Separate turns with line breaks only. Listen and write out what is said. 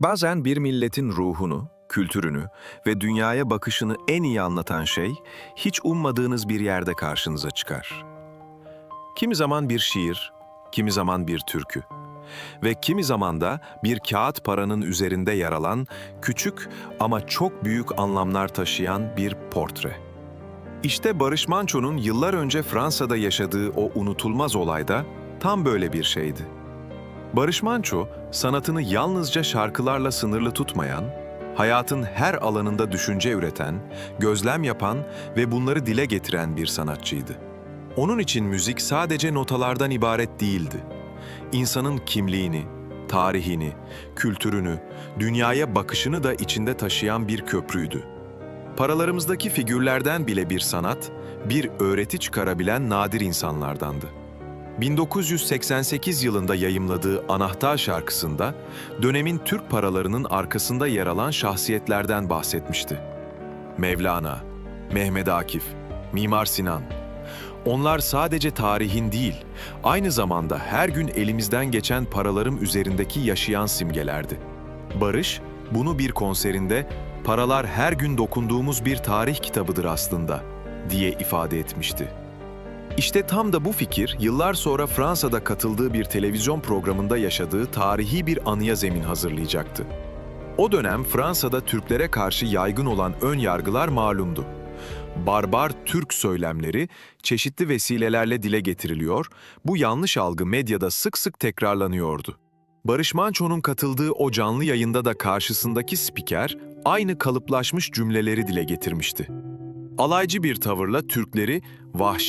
Bazen bir milletin ruhunu, kültürünü ve dünyaya bakışını en iyi anlatan şey, hiç ummadığınız bir yerde karşınıza çıkar. Kimi zaman bir şiir, kimi zaman bir türkü ve kimi zaman da bir kağıt paranın üzerinde yer alan, küçük ama çok büyük anlamlar taşıyan bir portre. İşte Barış Manço'nun yıllar önce Fransa'da yaşadığı o unutulmaz olayda tam böyle bir şeydi. Barış Manço, sanatını yalnızca şarkılarla sınırlı tutmayan, hayatın her alanında düşünce üreten, gözlem yapan ve bunları dile getiren bir sanatçıydı. Onun için müzik sadece notalardan ibaret değildi. İnsanın kimliğini, tarihini, kültürünü, dünyaya bakışını da içinde taşıyan bir köprüydü. Paralarımızdaki figürlerden bile bir sanat, bir öğreti çıkarabilen nadir insanlardandı. 1988 yılında yayımladığı Anahtar şarkısında dönemin Türk paralarının arkasında yer alan şahsiyetlerden bahsetmişti. Mevlana, Mehmet Akif, Mimar Sinan. Onlar sadece tarihin değil, aynı zamanda her gün elimizden geçen paralarım üzerindeki yaşayan simgelerdi. Barış, bunu bir konserinde paralar her gün dokunduğumuz bir tarih kitabıdır aslında diye ifade etmişti. İşte tam da bu fikir yıllar sonra Fransa'da katıldığı bir televizyon programında yaşadığı tarihi bir anıya zemin hazırlayacaktı. O dönem Fransa'da Türklere karşı yaygın olan ön yargılar malumdu. Barbar Türk söylemleri çeşitli vesilelerle dile getiriliyor, bu yanlış algı medyada sık sık tekrarlanıyordu. Barış Manço'nun katıldığı o canlı yayında da karşısındaki spiker aynı kalıplaşmış cümleleri dile getirmişti. Alaycı bir tavırla Türkleri vahşi